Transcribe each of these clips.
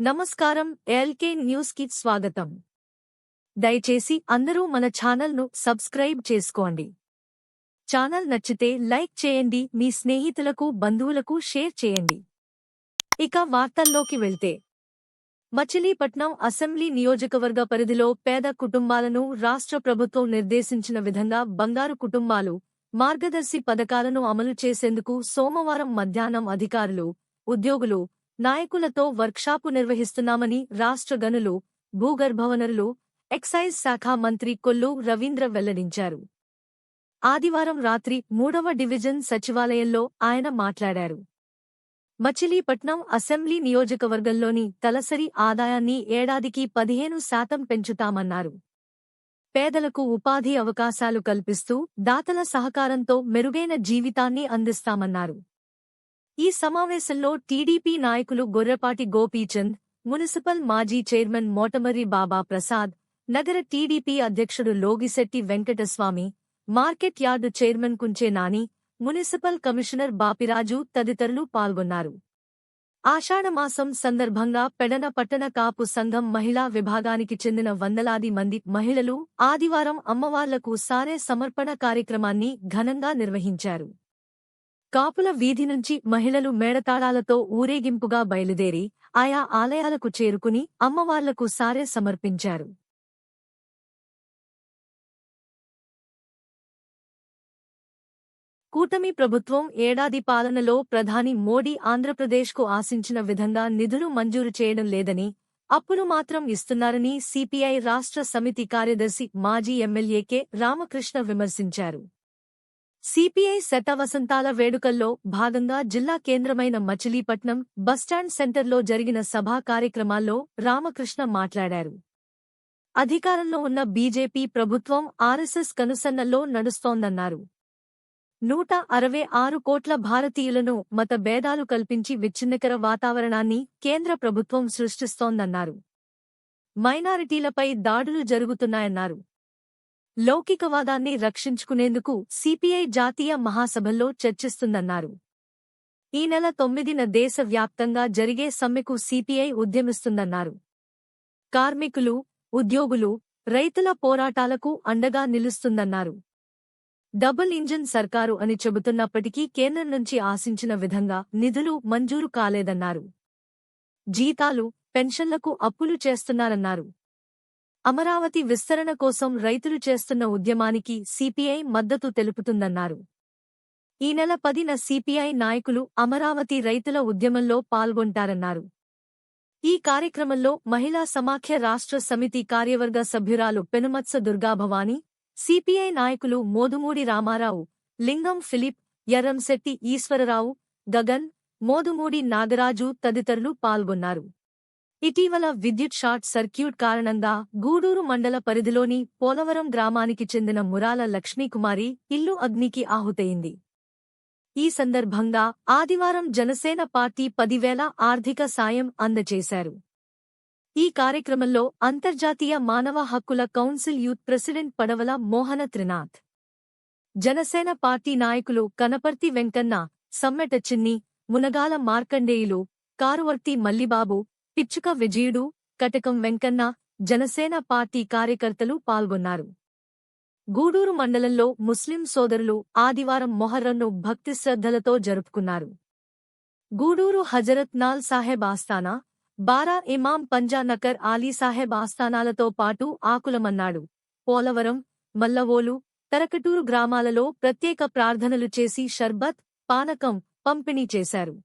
నమస్కారం ఎల్కే న్యూస్కి స్వాగతం. దయచేసి అందరూ మన ఛానల్ను సబ్స్క్రైబ్ చేసుకోండి. ఛానల్ నచ్చితే లైక్ చేయండి మీ స్నేహితులకు బంధువులకు షేర్ చేయండి. ఇక వార్తల్లోకి వెళ్తే. మచిలీపట్నం అసెంబ్లీ నియోజకవర్గ పరిధిలో పేద కుటుంబాలను రాష్ట్ర ప్రభుత్వం నిర్దేశించిన విధంగా బంగారు కుటుంబాలు మార్గదర్శి పథకాలను అమలు చేసేందుకు సోమవారం మధ్యాహ్నం అధికారులు ఉద్యోగులు నాయకులతో వర్క్షాపు నిర్వహిస్తున్నామని రాష్ట్ర గనులు భూగర్భవనరులు ఎక్సైజ్ శాఖ మంత్రి కొల్లు రవీంద్ర వెల్లడించారు. ఆదివారం రాత్రి మూడవ డివిజన్ సచివాలయంలో ఆయన మాట్లాడారు. మచిలీపట్నం అసెంబ్లీ నియోజకవర్గంలోని తలసరి ఆదాయాన్ని ఏడాదికి పదిహేను శాతం పెంచుతామన్నారు. పేదలకు ఉపాధి అవకాశాలు కల్పిస్తూ దాతల సహకారంతో మెరుగైన జీవితాన్ని అందిస్తామన్నారు. ఈ సమావేశంలో టీడీపీ నాయకులు గొర్రెపాటి గోపీచంద్ మున్సిపల్ మాజీ చైర్మన్ మోటమర్రి బాబా ప్రసాద్ నగర టీడీపీ అధ్యక్షుడు Logisetti Venkataswamy market yard chairman Kunche Nani municipal commissioner Bapiraju తదితరులు పాల్గొన్నారు. ఆషాఢమాసం సందర్భంగా పెడన పట్టణ కాపు సంఘం మహిళా విభాగానికి చెందిన వందలాది మంది మహిళలు ఆదివారం అమ్మవార్లకు సారే సమర్పణ కార్యక్రమాన్ని ఘనంగా నిర్వహించారు. కాపుల వీధి నుంచి మహిళలు మేడతాళాలతో ఊరేగింపుగా బయలుదేరి ఆయా ఆలయాలకు చేరుకుని అమ్మవార్లకు సారే సమర్పించారు. కూటమి ప్రభుత్వం ఏడాది పాలనలో ప్రధాని మోడీ ఆంధ్రప్రదేశ్కు ఆశించిన విధంగా నిధులు మంజూరు చేయడం లేదని అప్పులు మాత్రం ఇస్తున్నారని సిపిఐ రాష్ట్ర సమితి కార్యదర్శి మాజీ ఎమ్మెల్యే కె రామకృష్ణ విమర్శించారు. సిపిఐ శతవసంతాల వేడుకల్లో భాగంగా జిల్లా కేంద్రమైన మచిలీపట్నం బస్టాండ్ సెంటర్లో జరిగిన సభా కార్యక్రమాల్లో రామకృష్ణ మాట్లాడారు. అధికారంలో ఉన్న బీజేపీ ప్రభుత్వం ఆర్ఎస్ఎస్ కనుసన్నల్లో నడుస్తోందన్నారు. నూట అరవై ఆరు కోట్ల భారతీయులను మత భేదాలు కల్పించి విచ్ఛిన్నకర వాతావరణాన్ని కేంద్ర ప్రభుత్వం సృష్టిస్తోందన్నారు. మైనారిటీలపై దాడులు జరుగుతున్నాయన్నారు. లౌకికవాదాన్ని రక్షించుకునేందుకు సిపిఐ జాతీయ మహాసభల్లో చర్చిస్తుందన్నారు. ఈ నెల తొమ్మిదిన దేశవ్యాప్తంగా జరిగే సమ్మెకు సిపిఐ ఉద్యమిస్తుందన్నారు. కార్మికులు ఉద్యోగులు రైతుల పోరాటాలకు అండగా నిలుస్తుందన్నారు. డబుల్ ఇంజిన్ సర్కారు అని చెబుతున్నప్పటికీ కేంద్రం నుంచి ఆశించిన విధంగా నిధులు మంజూరు కాలేదన్నారు. జీతాలు పెన్షన్లకు అప్పులు చేస్తున్నారన్నారు. అమరావతి విస్తరణ కోసం రైతులు చేస్తున్న ఉద్యమానికి సిపిఐ మద్దతు తెలుపుతుందన్నారు. ఈ నెల పదిన సిపిఐ నాయకులు అమరావతి రైతుల ఉద్యమంలో పాల్గొంటారన్నారు. ఈ కార్యక్రమంలో మహిళా సమాఖ్య రాష్ట్ర సమితి కార్యవర్గ సభ్యురాలు పెనుమత్స దుర్గాభవాని సిపిఐ నాయకులు మోదుమూడి రామారావు లింగం ఫిలిప్ ఎర్రంశెట్టి ఈశ్వరరావు గగన్ మోదుమూడి నాగరాజు తదితరులు పాల్గొన్నారు. ఇటీవల విద్యుత్ షార్ట్ సర్క్యూట్ కారణంగా గూడూరు మండల పరిధిలోని పోలవరం గ్రామానికి చెందిన మురాల లక్ష్మీకుమారి ఇల్లు అగ్నికి ఆహుతయింది. ఈ సందర్భంగా ఆదివారం జనసేన పార్టీ పదివేల ఆర్థిక సాయం అందజేశారు ఈ కార్యక్రమంలో అంతర్జాతీయ మానవ హక్కుల కౌన్సిల్ యూత్ ప్రెసిడెంట్ పడవల మోహన త్రినాథ్ జనసేన పార్టీ నాయకులు కనపర్తి వెంకన్న సమ్మెట చిన్ని మునగాల మార్కండేయులు కారువర్తి మల్లిబాబు పిచ్చుక విజయుడు కటకం వెంకన్న జనసేన పార్టీ కార్యకర్తలు పాల్గొన్నారు. గూడూరు మండలంలో ముస్లిం సోదరులు ఆదివారం మొహర్రంను భక్తి శ్రద్ధలతో జరుపుకున్నారు. గూడూరు హజరత్ నాల్ సాహెబ్ ఆస్థానా బారా ఇమాం పంజానకర్ ఆలీ సాహెబ్ ఆస్థానాలతో పాటు ఆకులమన్నాడు. పోలవరం మల్లవోలు తరకటూరు గ్రామాలలో ప్రత్యేక ప్రార్థనలు చేసి షర్బత్ పానకం పంపిణీ చేశారు.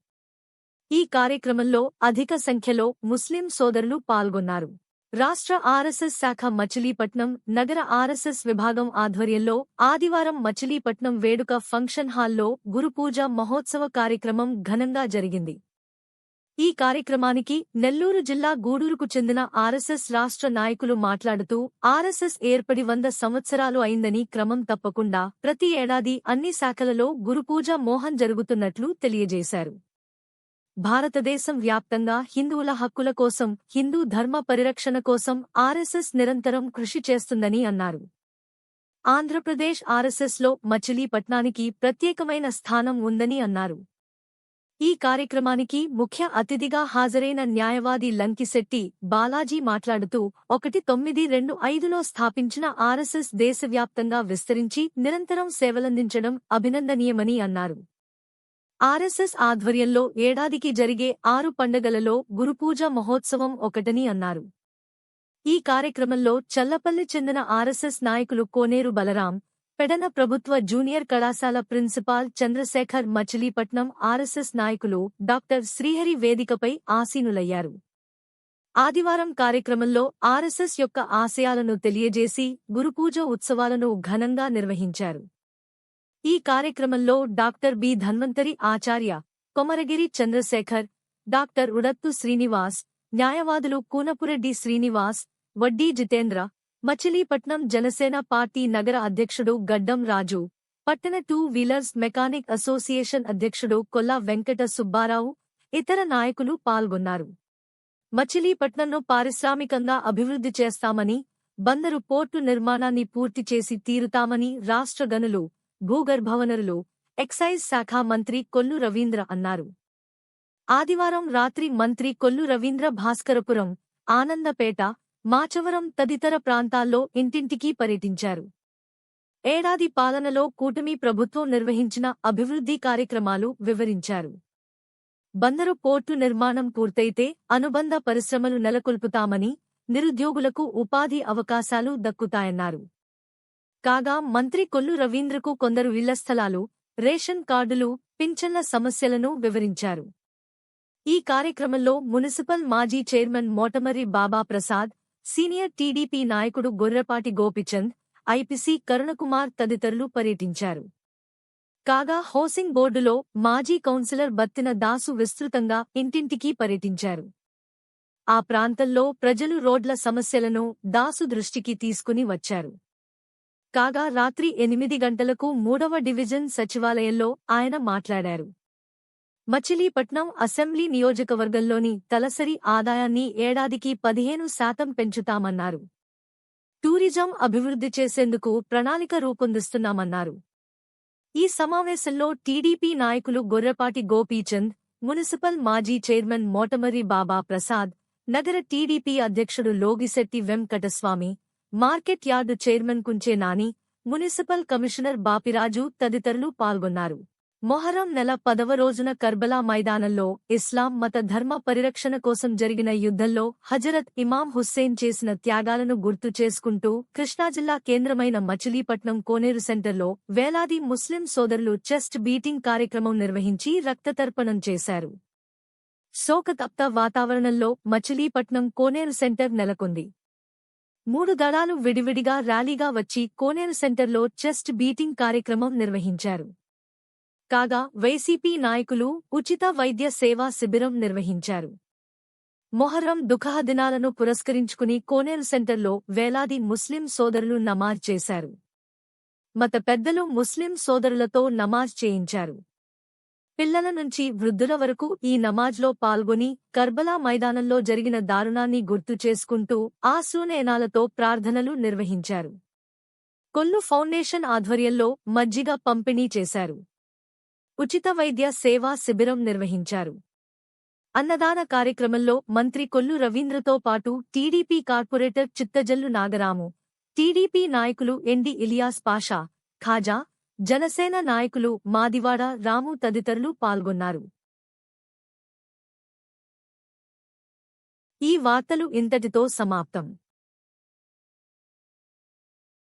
ఈ కార్యక్రమంలో అధిక సంఖ్యలో ముస్లిం సోదరులు పాల్గొన్నారు. రాష్ట్ర ఆర్ఎస్ఎస్ శాఖ మచిలీపట్నం నగర ఆర్ఎస్ఎస్ విభాగం ఆధ్వర్యంలో ఆదివారం మచిలీపట్నం వేడుక ఫంక్షన్ హాల్లో గురుపూజ మహోత్సవ కార్యక్రమం ఘనంగా జరిగింది. ఈ కార్యక్రమానికి నెల్లూరు జిల్లా గూడూరుకు చెందిన ఆర్ఎస్ఎస్ రాష్ట్ర నాయకులు మాట్లాడుతూ ఆర్ఎస్ఎస్ ఏర్పడి వంద సంవత్సరాలు అయిందని క్రమం తప్పకుండా ప్రతి ఏడాది అన్ని శాఖలలో గురుపూజ మోహన్ జరుగుతున్నట్లు తెలియజేశారు. భారతదేశం వ్యాప్తంగా హిందువుల హక్కుల కోసం హిందూ ధర్మ పరిరక్షణ కోసం ఆర్ఎస్ఎస్ నిరంతరం కృషి చేస్తుందని అన్నారు. ఆంధ్రప్రదేశ్ ఆర్ఎస్ఎస్లో మచిలీపట్నానికి ప్రత్యేకమైన స్థానం ఉందని అన్నారు. ఈ కార్యక్రమానికి ముఖ్య అతిథిగా హాజరైన న్యాయవాది లంకిశెట్టి బాలాజీ మాట్లాడుతూ ఒకటి తొమ్మిది రెండు ఐదులో స్థాపించిన ఆర్ఎస్ఎస్ దేశవ్యాప్తంగా విస్తరించి నిరంతరం సేవలందించడం అభినందనీయమని అన్నారు. ఆర్ఎస్ఎస్ ఆధ్వర్యంలో ఏడాదికి జరిగే ఆరు పండగలలో గురుపూజ మహోత్సవం ఒకటని అన్నారు. ఈ కార్యక్రమంలో చల్లపల్లి చెందిన ఆర్ఎస్ఎస్ నాయకులు కోనేరు బలరాం పెడన ప్రభుత్వ జూనియర్ కళాశాల ప్రిన్సిపాల్ చంద్రశేఖర్ మచిలీపట్నం ఆర్ఎస్ఎస్ నాయకులు డాక్టర్ శ్రీహరి వేదికపై ఆసీనులయ్యారు. ఆదివారం కార్యక్రమంలో ఆర్ఎస్ఎస్ యొక్క ఆశయాలను తెలియజేసి గురుపూజ ఉత్సవాలను ఘనంగా నిర్వహించారు. ఈ కార్యక్రమంలో doctor B. Dhanvantari Acharya Komaragiri Chandrasekhar doctor Udattu Srinivas న్యాయవాదులు కూనపురెడ్డి శ్రీనివాస్ వడ్డీ జితేంద్ర మచిలీపట్నం జనసేన పార్టీ నగర అధ్యక్షుడు గడ్డం రాజు పట్టణ టూ వీలర్స్ మెకానిక్ అసోసియేషన్ అధ్యక్షుడు కొల్లా వెంకట సుబ్బారావు ఇతర నాయకులు పాల్గొన్నారు. మచిలీపట్నంను పారిశ్రామికంగా అభివృద్ధి చేస్తామని బందరు పోర్టు నిర్మాణాన్ని పూర్తి చేసి తీరుతామని రాష్ట్ర గనులు భూగర్భవనరులు ఎక్సైజ్ శాఖ మంత్రి కొల్లు రవీంద్ర అన్నారు. ఆదివారం రాత్రి మంత్రి కొల్లు రవీంద్ర భాస్కరపురం ఆనందపేట మాచవరం తదితర ప్రాంతాల్లో ఇంటింటికీ పర్యటించారు. ఏడాది పాలనలో కూటమి ప్రభుత్వం నిర్వహించిన అభివృద్ధి కార్యక్రమాలు వివరించారు. బందరు పోర్టు నిర్మాణం పూర్తయితే అనుబంధ పరిశ్రమలు నెలకొల్పుతామని నిరుద్యోగులకు ఉపాధి అవకాశాలు దక్కుతాయన్నారు. కాగా మంత్రి కొల్లు రవీంద్రకు కొందరు ఇళ్ళ స్థలాలు రేషన్ కార్డులు పింఛన్ల సమస్యలను వివరించారు. ఈ కార్యక్రమంలో మున్సిపల్ మాజీ chairman Motamarri Baba Prasad senior TDP నాయకుడు గొర్రెపాటి గోపిచంద్ ఐపీసీ కరుణకుమార్ తదితరులు పర్యటించారు. కాగా హౌసింగ్ బోర్డులో మాజీ కౌన్సిలర్ బత్తిన దాసు విస్తృతంగా ఇంటింటికీ పర్యటించారు. ఆ ప్రాంతంలో ప్రజలు రోడ్ల సమస్యలను దాసు దృష్టికి తీసుకుని వచ్చారు. కాగా రాత్రి ఎనిమిది గంటలకు మూడవ డివిజన్ సచివాలయంలో ఆయన మాట్లాడారు. మచిలీపట్నం అసెంబ్లీ నియోజకవర్గంలోని తలసరి ఆదాయాన్ని ఏడాదికి పదిహేను శాతం పెంచుతామన్నారు. టూరిజం అభివృద్ధి చేసేందుకు ప్రణాళిక రూపొందిస్తున్నామన్నారు. ఈ సమావేశంలో టీడీపీ నాయకులు గొర్రెపాటి గోపీచంద్ మున్సిపల్ మాజీ చైర్మన్ మోటమరి బాబా ప్రసాద్ నగర టీడీపీ అధ్యక్షుడు Logisetti Venkataswamy market yard chairman Kunche Nani municipal commissioner Bapiraju తదితరులు పాల్గొన్నారు. మొహరం నెల పదవ రోజున కర్బలా మైదానంలో ఇస్లాం మత ధర్మ పరిరక్షణ కోసం జరిగిన యుద్ధంలో హజరత్ ఇమాం హుస్సేన్ చేసిన త్యాగాలను గుర్తు చేసుకుంటూ కృష్ణాజిల్లా కేంద్రమైన మచిలీపట్నం కోనేరు సెంటర్లో వేలాది ముస్లిం సోదరులు చెస్ట్ బీటింగ్ కార్యక్రమం నిర్వహించి రక్తతర్పణం చేశారు. శోకతప్త వాతావరణంలో మచిలీపట్నం కోనేరు సెంటర్ నెలకొంది. మూడు దళాలు విడివిడిగా ర్యాలీగా వచ్చి కోనేరు సెంటర్లో చెస్ట్ బీటింగ్ కార్యక్రమం నిర్వహించారు. కాగా వైసీపీ నాయకులు ఉచిత వైద్య సేవా శిబిరం నిర్వహించారు. మొహర్రం దుఃఖ దినాలను పురస్కరించుకుని కోనేరు సెంటర్లో వేలాది ముస్లిం సోదరులు నమాజ్ చేశారు. మత పెద్దలు ముస్లిం సోదరులతో నమాజ్ చేయించారు. పిల్లల నుంచి వృద్ధుల వరకు ఈ నమాజ్లో పాల్గొని కర్బలా మైదానంలో జరిగిన దారుణాన్ని గుర్తు చేసుకుంటూ ఆశ్రూనేనాలతో ప్రార్థనలు నిర్వహించారు. కొల్లు ఫౌండేషన్ ఆధ్వర్యంలో మజ్జిగ పంపిణీ చేశారు. ఉచిత వైద్య సేవా శిబిరం నిర్వహించారు. అన్నదాన కార్యక్రమంలో మంత్రి కొల్లు రవీంద్రతో పాటు TDP corporator Chittajallu Nagaramu TDP నాయకులు ఎండి ఇలియాస్ పాషా ఖాజా జనసేన నాయకులు మాదివాడ రాము తదితరులు పాల్గొన్నారు. ఈ వార్తలు ఇంతటితో సమాప్తం.